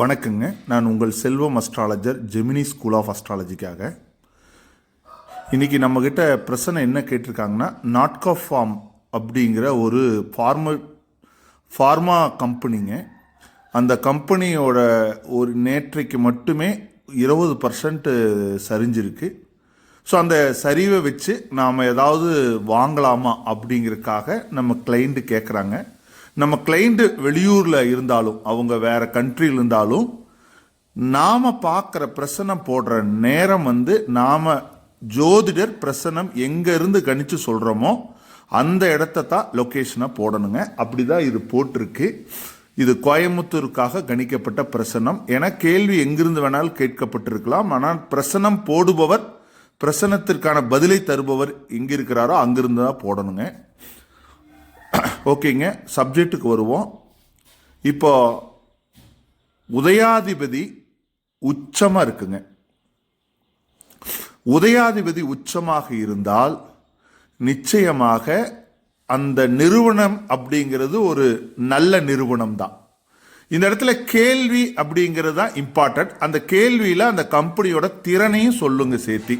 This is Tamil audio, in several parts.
வணக்கங்க. நான் உங்கள் Selvam astrologer Gemini school of அஸ்ட்ராலஜிக்காக இன்றைக்கி நம்மக்கிட்ட பிரச்சனை என்ன கேட்டிருக்காங்கன்னா நாட்கா ஃபார்ம் அப்படிங்கிற ஒரு ஃபார்ம ஃபார்மா கம்பெனிங்க அந்த கம்பெனியோட ஒரு நேற்றைக்கு மட்டுமே இருபது பர்சன்ட்டு சரிஞ்சிருக்கு. ஸோ அந்த சரிவை வச்சு நாம் ஏதாவது வாங்கலாமா அப்படிங்கிறதுக்காக நம்ம கிளைண்ட்டு கேட்குறாங்க நம்ம கிளைண்ட்டு வெளியூரில் இருந்தாலும் அவங்க வேறு கண்ட்ரியில் இருந்தாலும் நாம் பார்க்குற பிரசனம் போடுற நேரம் வந்து நாம் ஜோதிடர் பிரசனம் எங்கேருந்து கணித்து சொல்கிறோமோ அந்த இடத்த தான் லொக்கேஷனை போடணுங்க. அப்படி தான் இது போட்டிருக்கு. இது கோயம்புத்தூருக்காக கணிக்கப்பட்ட பிரசனம். என கேள்வி எங்கிருந்து வேணாலும் கேட்கப்பட்டிருக்கலாம். ஆனால் பிரசனம் போடுபவர் பிரசனத்திற்கான பதிலை தருபவர் எங்கே இருக்கிறாரோ அங்கிருந்து தான் போடணுங்க. ஓகேங்க சப்ஜெக்ட்டுக்கு வருவோம். இப்போ உதயாதிபதி உச்சமாக இருக்குங்க. உதயாதிபதி உச்சமாக இருந்தால் நிச்சயமாக அந்த நிறுவனம் அப்படிங்கிறது ஒரு நல்ல நிறுவனம் தான். இந்த இடத்துல கேள்வி அப்படிங்கிறது தான் இம்பார்ட்டன்ட் அந்த கேள்வியில் அந்த கம்பெனியோட திறனையும் சொல்லுங்க சேர்த்தி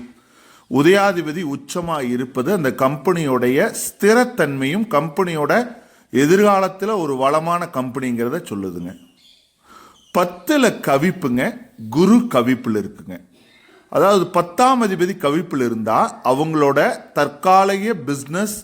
உதயாதிபதி உச்சமாக இருப்பது அந்த கம்பெனியோடைய ஸ்திரத்தன்மையும் கம்பெனியோட எதிர்காலத்தில் ஒரு வளமான கம்பெனிங்கிறத சொல்லுதுங்க. பத்தில் கவிப்புங்க குரு கவிப்பில் இருக்குங்க. அதாவது பத்தாம் அதிபதி கவிப்பில் இருந்தால் அவங்களோட தற்காலிக பிஸ்னஸ்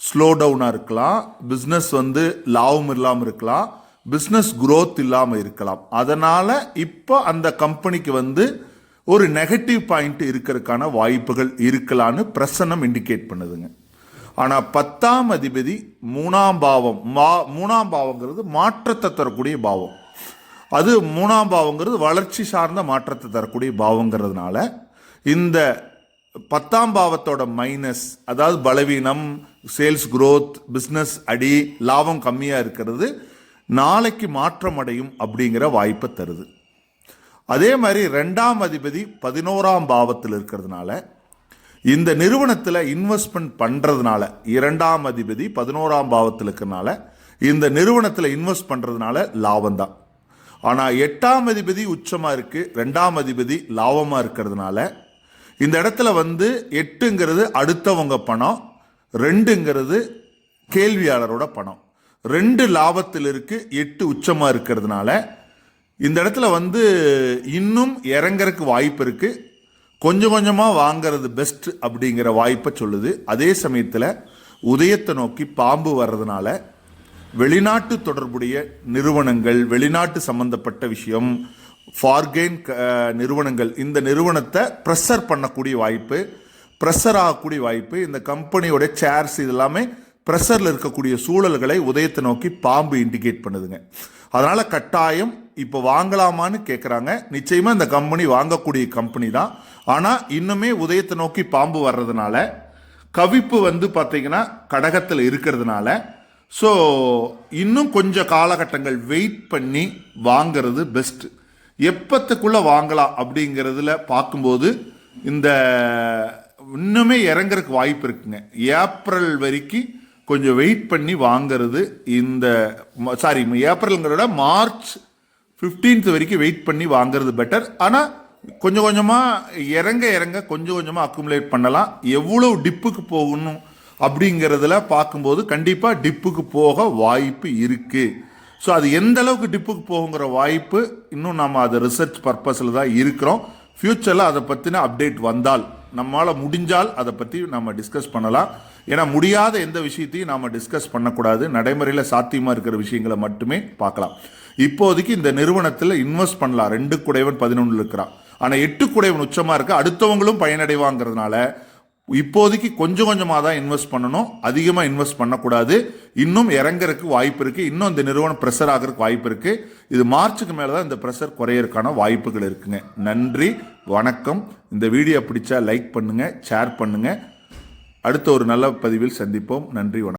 ஸ்லோ டவுனாக இருக்கலாம். பிஸ்னஸ் வந்து லாபம் இல்லாமல் இருக்கலாம். பிஸ்னஸ் குரோத் இல்லாமல் இருக்கலாம். அதனால் இப்போ அந்த கம்பெனிக்கு வந்து ஒரு நெகட்டிவ் பாயிண்ட் இருக்கிறதுக்கான வாய்ப்புகள் இருக்கலான்னு பிரசன்னம் இண்டிகேட் பண்ணுதுங்க. ஆனால் பத்தாம் அதிபதி மூணாம் பாவம் மா மூணாம் பாவங்கிறது மாற்றத்தை தரக்கூடிய பாவம். அது மூணாம் பாவங்கிறது வளர்ச்சி சார்ந்த மாற்றத்தை தரக்கூடிய பாவங்கிறதுனால இந்த பத்தாம் பாவத்தோட மைனஸ் அதாவது பலவீனம் சேல்ஸ் குரோத் பிஸ்னஸ் அடி லாபம் கம்மியாக இருக்கிறது நாளைக்கு மாற்றம் அடையும் அப்படிங்கிற வாய்ப்பை தருது. அதே மாதிரி ரெண்டாம் அதிபதி பதினோராம் பாவத்தில் இருக்கிறதுனால இந்த நிறுவனத்தில் இன்வெஸ்ட்மெண்ட் பண்ணுறதுனால இரண்டாம் அதிபதி பதினோராம் பாவத்தில் இருக்கிறனால இந்த நிறுவனத்தில் இன்வெஸ்ட் பண்ணுறதுனால லாபம் தான். ஆனால் எட்டாம் அதிபதி உச்சமாக இருக்குது ரெண்டாம் அதிபதி லாபமாக இருக்கிறதுனால இந்த இடத்துல வந்து எட்டுங்கிறது அடுத்தவங்க பணம் ரெண்டுங்கிறது கேள்வியாளரோட பணம். ரெண்டு லாபத்தில் இருக்குது எட்டு உச்சமாக இருக்கிறதுனால இந்த இடத்துல வந்து இன்னும் இறங்குறதுக்கு வாய்ப்பு இருக்குது கொஞ்சம் கொஞ்சமாக வாங்குறது பெஸ்ட் அப்படிங்கிற வாய்ப்பை சொல்லுது. அதே சமயத்தில் உதயத்தை நோக்கி பாம்பு வர்றதுனால வெளிநாட்டு தொடர்புடைய நிறுவனங்கள் வெளிநாட்டு சம்பந்தப்பட்ட விஷயம் ஃபார்கெயின் நிறுவனங்கள் இந்த நிறுவனத்தை ப்ரெஷர் பண்ணக்கூடிய வாய்ப்பு ப்ரெஷர் ஆகக்கூடிய வாய்ப்பு இந்த கம்பெனியோட சேர்ஸ் இதெல்லாமே ப்ரெஷரில் இருக்கக்கூடிய சூழல்களை உதயத்தை நோக்கி பாம்பு இண்டிகேட் பண்ணுதுங்க. அதனால் கட்டாயம் இப்போ வாங்கலாமான்னு கேட்குறாங்க நிச்சயமாக இந்த கம்பெனி வாங்கக்கூடிய கம்பெனி தான். ஆனால் இன்னுமே உதயத்தை நோக்கி பாம்பு வர்றதுனால கவிப்பு வந்து பார்த்திங்கன்னா கடகத்தில் இருக்கிறதுனால ஸோ இன்னும் கொஞ்சம் காலகட்டங்கள் வெயிட் பண்ணி வாங்கிறது பெஸ்ட் எப்பத்துக்குள்ளே வாங்கலாம் அப்படிங்கிறதுல பார்க்கும்போது இந்த இன்னுமே இறங்குறதுக்கு வாய்ப்பு இருக்குங்க. ஏப்ரல் வரைக்கும் கொஞ்சம் வெயிட் பண்ணி வாங்கிறது இந்த சாரி ஏப்ரலுங்கிறத மார்ச் 15th வரைக்கும் வெயிட் பண்ணி வாங்குறது பெட்டர் ஆனால் கொஞ்சம் கொஞ்சமாக இறங்க இறங்க கொஞ்சம் கொஞ்சமாக அக்குமுலேட் பண்ணலாம். எவ்வளோ டிப்புக்கு போகணும் அப்படிங்கிறதுல பார்க்கும்போது கண்டிப்பாக டிப்புக்கு போக வாய்ப்பு இருக்குது ஸோ அது எந்த அளவுக்கு டிப்புக்கு போகுங்கிற வாய்ப்பு இன்னும் நம்ம அதை ரிசர்ச் பர்பஸில் தான் இருக்கிறோம். ஃப்யூச்சரில் அதை பற்றின அப்டேட் வந்தால் நம்மளால் முடிஞ்சால் அதை பற்றி நம்ம டிஸ்கஸ் பண்ணலாம். ஏன்னா முடியாத எந்த விஷயத்தையும் நாம் டிஸ்கஸ் பண்ணக்கூடாது. நடைமுறையில் சாத்தியமாக இருக்கிற விஷயங்களை மட்டுமே பார்க்கலாம். இப்போதைக்கு இந்த நிறுவனத்தில் இன்வெஸ்ட் பண்ணலாம். ரெண்டு குடைவன் பதினொன்றில் இருக்கிறான். ஆனால் எட்டு குடைவன் உச்சமாக இருக்க அடுத்தவங்களும் பயனடைவாங்கிறதுனால இப்போதைக்கு கொஞ்சம் கொஞ்சமாக தான் இன்வெஸ்ட் பண்ணணும். அதிகமாக இன்வெஸ்ட் பண்ணக்கூடாது. இன்னும் இறங்குறதுக்கு வாய்ப்பு இருக்குது இன்னும் இந்த நிறுவனம் ப்ரெஷர் ஆகிறதுக்கு வாய்ப்பு இருக்குது இது மார்ச்சுக்கு மேலே தான் இந்த ப்ரெஷர் குறையறதுக்கான வாய்ப்புகள் இருக்குங்க. நன்றி வணக்கம். இந்த வீடியோ பிடிச்சா லைக் பண்ணுங்கள் ஷேர் பண்ணுங்கள் அடுத்த ஒரு நல்ல பதிவில் சந்திப்போம். நன்றி வணக்கம்.